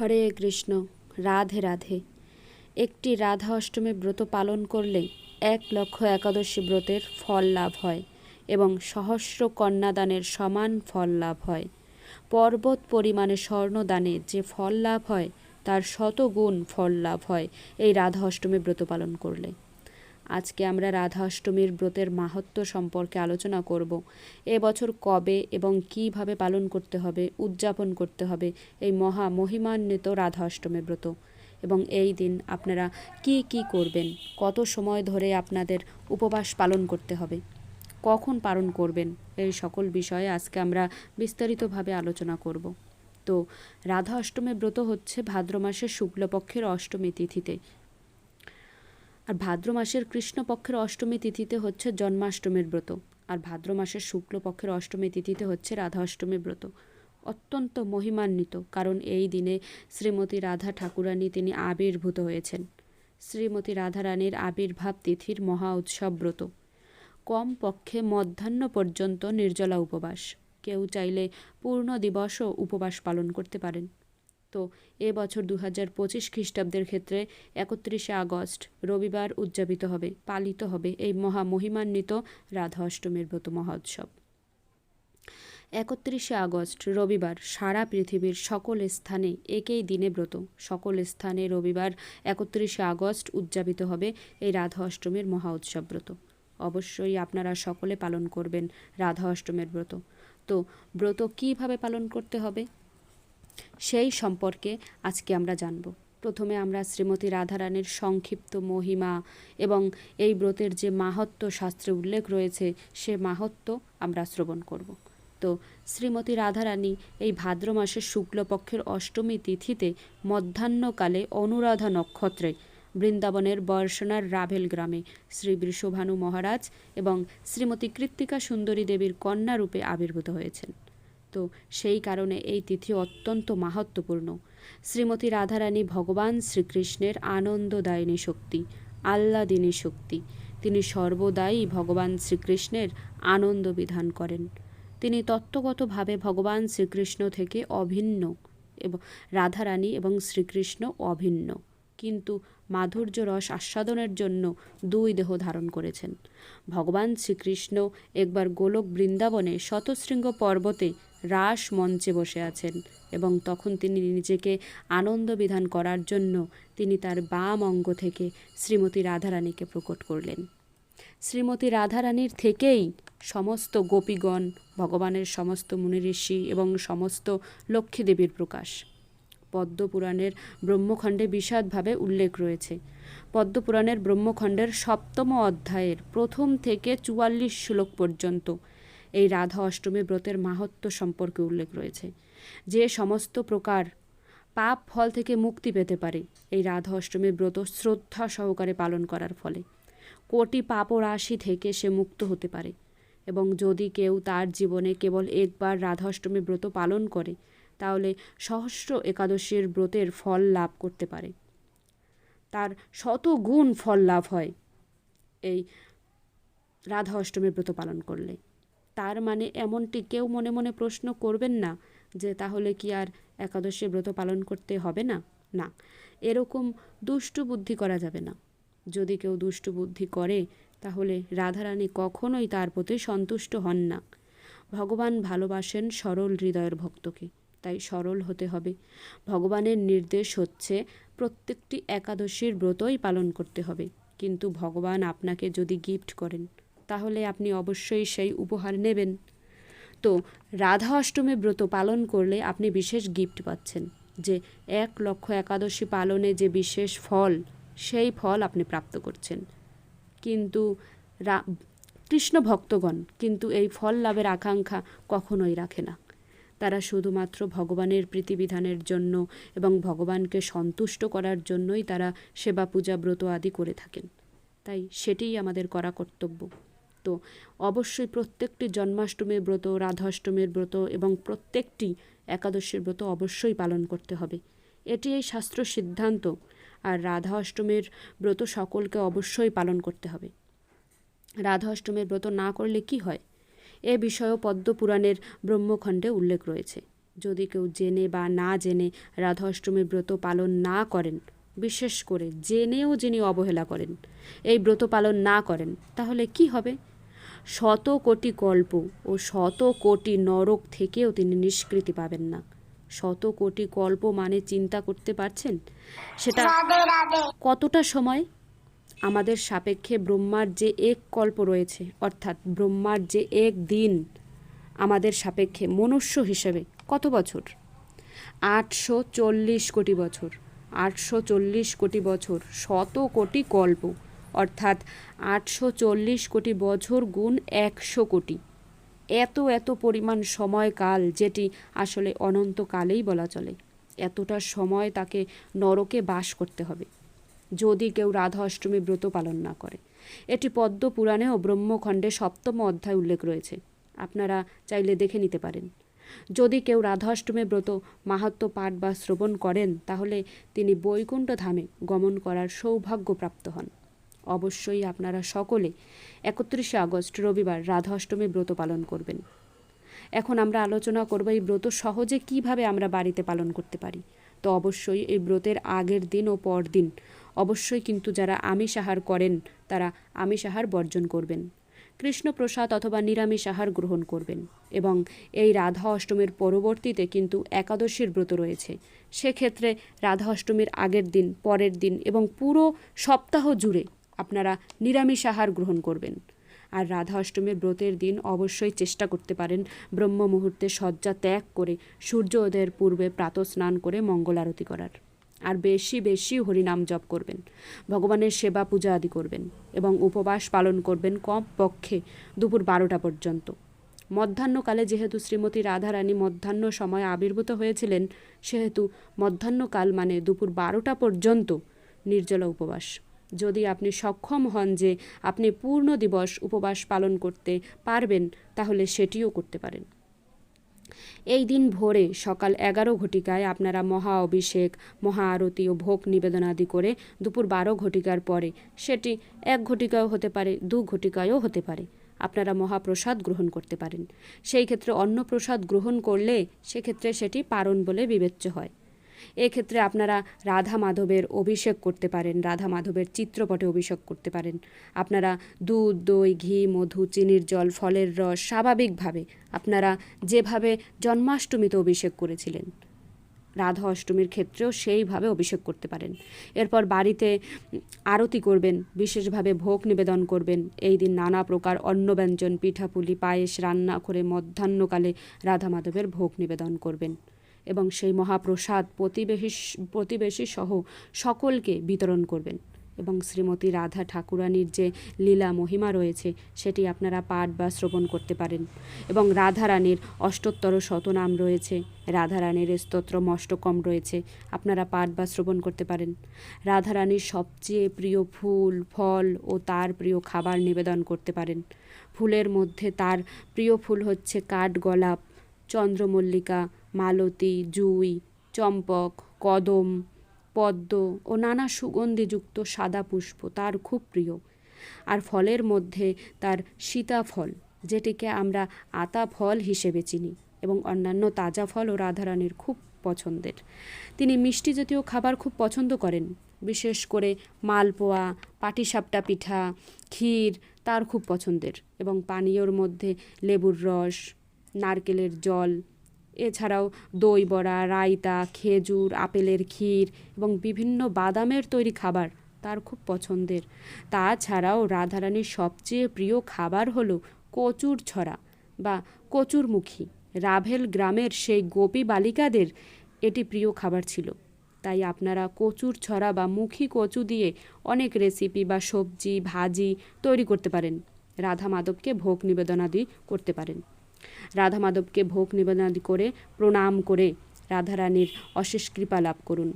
হরে কৃষ্ণ, রাধে রাধে। একটি রাধা অষ্টমী ব্রত পালন করলে এক লক্ষ একাদশী ব্রতের ফল লাভ হয় এবং সহস্র কন্যাদানের সমান ফল লাভ হয়। পর্বত পরিমাণে স্বর্ণদানে যে ফল লাভ হয়, তার শতগুণ ফল লাভ হয়। এই রাধা অষ্টমী ব্রত পালন করলে। আজকে আমরা রাধা অষ্টমীর ব্রতের মাহাত্ম সম্পর্কে আলোচনা করব। এবছর কবে এবং কীভাবে পালন করতে হবে, উদযাপন করতে হবে এই মহা মহিমান্বিত রাধা অষ্টমী ব্রত। এবং এই দিন আপনারা কি কি করবেন, কত সময় ধরে আপনাদের উপবাস পালন করতে হবে, কখন পালন করবেন, এই সকল বিষয়ে আজকে আমরা বিস্তারিতভাবে আলোচনা করব। তো রাধা অষ্টমী ব্রত হচ্ছে ভাদ্র মাসের শুক্লপক্ষের অষ্টমী তিথিতে। আর ভাদ্র মাসের কৃষ্ণপক্ষের অষ্টমী তিথিতে হচ্ছে জন্মাষ্টমীর ব্রত। আর ভাদ্র মাসের শুক্লপক্ষের অষ্টমী তিথিতে হচ্ছে রাধা অষ্টমী ব্রত। অত্যন্ত মহিমান্বিত, কারণ এই দিনে শ্রীমতী রাধা ঠাকুরানী তিনি আবির্ভূত হয়েছেন। শ্রীমতী রাধারানীর আবির্ভাব তিথির মহা উৎসব ব্রত। কম পক্ষে মধ্যাহ্ন পর্যন্ত নির্জলা উপবাস। কেউ চাইলে পূর্ণ দিবসও উপবাস পালন করতে পারেন। তো এ বছর দু হাজার পঁচিশ খ্রিস্টাব্দের ক্ষেত্রে একত্রিশে আগস্ট, রবিবার উদযাপিত হবে, পালিত হবে এই মহা মহিমান্বিত রাধা অষ্টমীর ব্রত মহোৎসব। একত্রিশে আগস্ট, রবিবার, সারা পৃথিবীর সকল স্থানে একই দিনে ব্রত। সকল স্থানে রবিবার, একত্রিশে আগস্ট উদযাপিত হবে এই রাধা অষ্টমীর মহা উৎসব ব্রত। অবশ্যই আপনারা সকলে পালন করবেন রাধা অষ্টমীর ব্রত। তো ব্রত কীভাবে পালন করতে হবে? সেই সম্পর্কে আজকে আমরা জানব। প্রথমে আমরা শ্রীমতী রাধারানীর সংক্ষিপ্ত মহিমা এবং এই ব্রতের যে মাহাত্ম শাস্ত্রে উল্লেখ রয়েছে, সে মাহাত্ম আমরা শ্রবণ করব। তো শ্রীমতী রাধারানী এই ভাদ্র মাসের শুক্লপক্ষের অষ্টমী তিথিতে মধ্যাহ্নকালে অনুরাধা নক্ষত্রে বৃন্দাবনের বর্ষণার রাভেল গ্রামে শ্রী বৃষভানু মহারাজ এবং শ্রীমতী কৃত্তিকা সুন্দরী দেবীর কন্যারূপে আবির্ভূত হয়েছেন। তো সেই কারণে এই তিথি অত্যন্ত মাহাত্মপূর্ণ শ্রীমতী রাধারানী ভগবান শ্রীকৃষ্ণের আনন্দদায়িনী শক্তি আল্লাদিনী শক্তি। তিনি সর্বদাই ভগবান শ্রীকৃষ্ণের আনন্দ বিধান করেন। তিনি তত্ত্বগতভাবে ভগবান শ্রীকৃষ্ণ থেকে অভিন্ন এবং রাধারানী এবং শ্রীকৃষ্ণ অভিন্ন। কিন্তু মাধুর্য রস আস্বাদনের জন্য দুই দেহ ধারণ করেছেন। ভগবান শ্রীকৃষ্ণ একবার গোলক বৃন্দাবনে শতশৃঙ্গ পর্বতে রাস মঞ্চে বসে আছেন এবং তখন তিনি নিজেকে আনন্দ বিধান করার জন্য তিনি তার বাম অঙ্গ থেকে শ্রীমতী রাধারানীকে প্রকট করলেন। শ্রীমতী রাধারানীর থেকেই সমস্ত গোপীগণ, ভগবানের সমস্ত মুনি ঋষি এবং সমস্ত লক্ষ্মী দেবীর প্রকাশ। পদ্মপুরাণের ব্রহ্মখণ্ডে বিশদভাবে উল্লেখ রয়েছে। পদ্মপুরাণের ব্রহ্মখণ্ডের সপ্তম অধ্যায়ের প্রথম থেকে চুয়াল্লিশ শ্লোক পর্যন্ত এই রাধা অষ্টমী ব্রতের মাহাত্ম সম্পর্কে উল্লেখ রয়েছে। যে সমস্ত প্রকার পাপ ফল থেকে মুক্তি পেতে পারে, এই রাধা অষ্টমী ব্রত শ্রদ্ধা সহকারে পালন করার ফলে। কোটি পাপ রাশি থেকে সে মুক্ত হতে পারে এবং যদি কেউ তার জীবনে কেবল একবার রাধা অষ্টমী ব্রত পালন করে, তাহলে সহস্র একাদশীর ব্রতের ফল লাভ করতে পারে। তার শত গুণ ফল লাভ হয় এই রাধা অষ্টমী ব্রত পালন করলে। তার মানে এমনটি কেউ মনে মনে প্রশ্ন করবেন না যে তাহলে কি আর একাদশী ব্রত পালন করতে হবে না? না। এরকম দুষ্টু বুদ্ধি করা যাবে না। যদি কেউ দুষ্টু বুদ্ধি করে, তাহলে রাধারানী কখনোই তার প্রতি সন্তুষ্ট হন না। ভগবান ভালোবাসেন সরল হৃদয়ের ভক্তকে, তাই সরল হতে হবে। ভগবানের নির্দেশ হচ্ছে প্রত্যেকটি একাদশীর ব্রতই পালন করতে হবে। কিন্তু ভগবান আপনাকে যদি গিফট করেন তাহলে আপনি অবশ্যই সেই উপহার নেবেন। তো, রাধা অষ্টমী ব্রত পালন করলে আপনি বিশেষ গিফট পাচ্ছেন, যে এক লক্ষ একাদশী পালনে যে বিশেষ ফল, সেই ফল আপনি প্রাপ্ত করছেন। কিন্তু কৃষ্ণ ভক্তগণ কিন্তু এই ফল লাভের আকাঙ্ক্ষা কখনোই রাখে না। তারা শুধুমাত্র ভগবানের প্রীতিবিধানের জন্য এবং ভগবানকে সন্তুষ্ট করার জন্যই তারা সেবা পূজা ব্রত আদি করে থাকেন। তাই সেটিই আমাদের করা কর্তব্য। অবশ্যই প্রত্যেকটি জন্মাষ্টমীর ব্রত, রাধাষ্টমীর ব্রত এবং প্রত্যেকটি একাদশীর ব্রত অবশ্যই পালন করতে হবে। এটি এই শাস্ত্র সিদ্ধান্ত। আর রাধা অষ্টমীর ব্রত সকলকে অবশ্যই পালন করতে হবে। রাধা অষ্টমীর ব্রত না করলে কি হয়? এ বিষয়েও পদ্মপুরাণের ব্রহ্মখণ্ডে উল্লেখ রয়েছে। যদি কেউ জেনে বা না জেনে রাধা অষ্টমীর ব্রত পালন না করেন, বিশেষ করে জেনেও যিনি অবহেলা করেন, এই ব্রত পালন না করেন, তাহলে কি হবে? শত কোটি কল্প ও শত কোটি নরক থেকেও তিনি নিষ্কৃতি পাবেন না। শত কোটি কল্প মানে চিন্তা করতে পারছেন? সেটা কতটা সময়? আমাদের সাপেক্ষে ব্রহ্মার যে এক কল্প রয়েছে অর্থাৎ ব্রহ্মার যে এক দিন আমাদের সাপেক্ষে মনুষ্য হিসেবে কত বছর? আটশো চল্লিশ কোটি বছর। আটশো চল্লিশ কোটি বছর শত কোটি কল্প অর্থাৎ আটশো চল্লিশ কোটি বছর গুণ একশো কোটি। এত এত পরিমাণ সময়কাল যেটি আসলে অনন্তকালেই বলা চলে। এতটা সময় তাকে নরকে বাস করতে হবে, যদি কেউ রাধা অষ্টমী ব্রত পালন না করে। এটি পদ্ম পুরাণেও ব্রহ্মখণ্ডে সপ্তম অধ্যায় উল্লেখ রয়েছে। আপনারা চাইলে দেখে নিতে পারেন। যদি কেউ রাধা অষ্টমী ব্রত মাহাত্ম পাঠ বা শ্রবণ করেন, তাহলে তিনি বৈকুণ্ঠ ধামে গমন করার সৌভাগ্য প্রাপ্ত হন। অবশ্যই আপনারা সকলে একত্রিশে আগস্ট, রবিবার রাধা অষ্টমী ব্রত পালন করবেন। এখন আমরা আলোচনা করব এই ব্রত সহজে কীভাবে আমরা বাড়িতে পালন করতে পারি। তো অবশ্যই এই ব্রতের আগের দিন ও পর দিন অবশ্যই কিন্তু যারা আমিষ আহার করেন, তারা আমিষ আহার বর্জন করবেন। কৃষ্ণপ্রসাদ অথবা নিরামিষ আহার গ্রহণ করবেন এবং এই রাধা অষ্টমীর পরবর্তীতে কিন্তু একাদশীর ব্রত রয়েছে। সেক্ষেত্রে রাধা অষ্টমীর আগের দিন, পরের দিন এবং পুরো সপ্তাহ জুড়ে আপনারা নিরামিষ আহার গ্রহণ করবেন। আর রাধা অষ্টমীর ব্রতের দিন অবশ্যই চেষ্টা করতে পারেন ব্রহ্ম মুহূর্তে শয্যা ত্যাগ করে সূর্য উদয়ের পূর্বে প্রাতঃস্নান করে মঙ্গল আরতি করার। আর বেশি বেশি হরিনাম জপ করবেন, ভগবানের সেবা পূজা আদি করবেন এবং উপবাস পালন করবেন কম পক্ষে দুপুর বারোটা পর্যন্ত। মধ্যাহ্নকালে যেহেতু শ্রীমতী রাধারানী মধ্যাহ্ন সময় আবির্ভূত হয়েছিলেন, সেহেতু মধ্যাহ্নকাল মানে দুপুর বারোটা পর্যন্ত নির্জলা উপবাস। যদি আপনি সক্ষম হন যে আপনি পূর্ণ দিবস উপবাস পালন করতে পারবেন, তাহলে সেটিও করতে পারেন। এই দিন ভোরে সকাল এগারো ঘটিকায় আপনারা মহা অভিষেক, মহা আরতি ও ভোগ নিবেদন আদি করে দুপুর বারো ঘটিকার পরে, সেটি এক ঘটিকাও হতে পারে, দু ঘটিকায়ও হতে পারে। আপনারা মহাপ্রসাদ গ্রহণ করতে পারেন। সেই ক্ষেত্রে অন্নপ্রসাদ গ্রহণ করলে সেক্ষেত্রে সেটি পারণ বলে বিবেচ্য হয়। এক্ষেত্রে আপনারা রাধা মাধবের অভিষেক করতে পারেন, রাধা মাধবের চিত্রপটে অভিষেক করতে পারেন। আপনারা দুধ, দই, ঘি, মধু, চিনির জল, ফলের রস স্বাভাবিকভাবে আপনারা যেভাবে জন্মাষ্টমীতে অভিষেক করেছিলেন, রাধা অষ্টমীর ক্ষেত্রেও সেইভাবে অভিষেক করতে পারেন। এরপর বাড়িতে আরতি করবেন, বিশেষভাবে ভোগ নিবেদন করবেন। এই দিন নানা প্রকার অন্নব্যঞ্জন, পিঠাপুলি, পায়েস, রান্না করে মধ্যাহ্নকালে রাধা মাধবের ভোগ নিবেদন করবেন। এবং সেই মহাপ্রসাদ প্রতিবেশী প্রতিবেশী সহ সকলকে বিতরণ করবেন। এবং শ্রীমতী রাধা ঠাকুরানীর যে লীলা মহিমা রয়েছে, সেটি আপনারা পাঠ বা শ্রবণ করতে পারেন। এবং রাধারানীর অষ্টোত্তর শতনাম রয়েছে রাধারানীর স্তোত্র মষ্টকম রয়েছে, আপনারা পাঠ বা শ্রবণ করতে পারেন। রাধারানীর সবচেয়ে প্রিয় ফুল, ফল ও তার প্রিয় খাবার নিবেদন করতে পারেন। ফুলের মধ্যে তার প্রিয় ফুল হচ্ছে কাঠগোলাপ, চন্দ্রমল্লিকা মালতী, জুই, চম্পক, কদম, পদ্ম ও নানা সুগন্ধিযুক্ত সাদা পুষ্প তার খুব প্রিয়। আর ফলের মধ্যে তার সীতাফল, যেটিকে আমরা আতা ফল হিসেবে চিনি এবং অন্যান্য তাজা ফল ও রাধারানীর খুব পছন্দের। তিনি মিষ্টি জাতীয় খাবার খুব পছন্দ করেন, বিশেষ করে মালপোয়া, পাটিসাপটা পিঠা, ক্ষীর তার খুব পছন্দের এবং পানীয়র মধ্যে লেবুর রস, নারকেলের জল এছাড়াও দই বড়া, রায়তা, খেজুর, আপেলের ক্ষীর এবং বিভিন্ন বাদামের তৈরি খাবার তার খুব পছন্দের। তাছাড়াও রাধারানীর সবচেয়ে প্রিয় খাবার হলো কচুর ছড়া বা কচুরমুখী। রাভেল গ্রামের সেই গোপী বালিকাদের এটি প্রিয় খাবার ছিল। তাই আপনারা কচুর ছড়া বা মুখী কচু দিয়ে অনেক রেসিপি বা সবজি, ভাজি তৈরি করতে পারেন। রাধা মাধবকে ভোগ নিবেদনাদি করতে পারেন। রাধা মাধবকে ভোগ নিবেদনাদি করে, প্রণাম করে রাধারানীর অশেষ কৃপা লাভ করুন।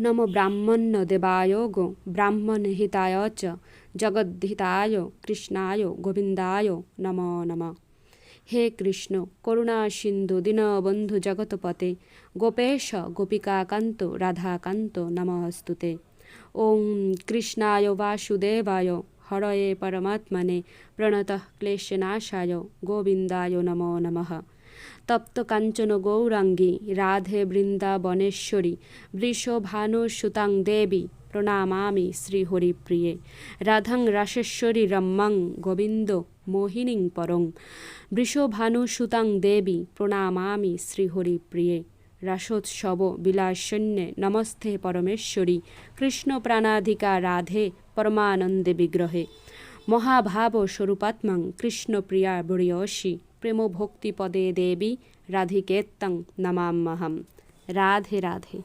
নম ব্রাহ্মণ্য দেবায় গো, ব্রাহ্মণ হিতায় চ জগদ্ধিতায় কৃষ্ণায়, গোবিন্দায় নম নম। হে কৃষ্ণ, করুণা সিন্ধু, দীনবন্ধু জগৎপতে গোপেশ, গোপিকাকান্ত, রাধাকান্ত নমস্তুতে। ওম কৃষ্ণায়, বাসুদেবায় হরয়ে পরমাত্মনে প্রণতः ক্লেশনাশায় গোবিন্দায় নমো নমঃ তপ্ত কাঞ্চন গৌরাঙ্গী রাধে বৃন্দাবনেশ্বরী বৃষভানু সুতাং দেবী প্রণামামি শ্রীহরিপ্রিয়ে রাধাং রাসেশ্বরী রম্মাং গোবিন্দ মোহিনীং পরং বৃষভানু সুতাং দেবী প্রণামামি শ্রীহরিপ্রিয়ে রাসোৎসব বিলাসন্যে নমস্তে পরমেশ্বরী কৃষ্ণ প্রাণাধিকা রাধে পরমানন্দে বিগ্রহে মহাভাব স্বরূপাত্মাং কৃষ্ণপ্রিয়া বরিয়সী প্রেম ভক্তি পদে দেবী রাধিকেত্তং নমাম্যহম রাধে রাধে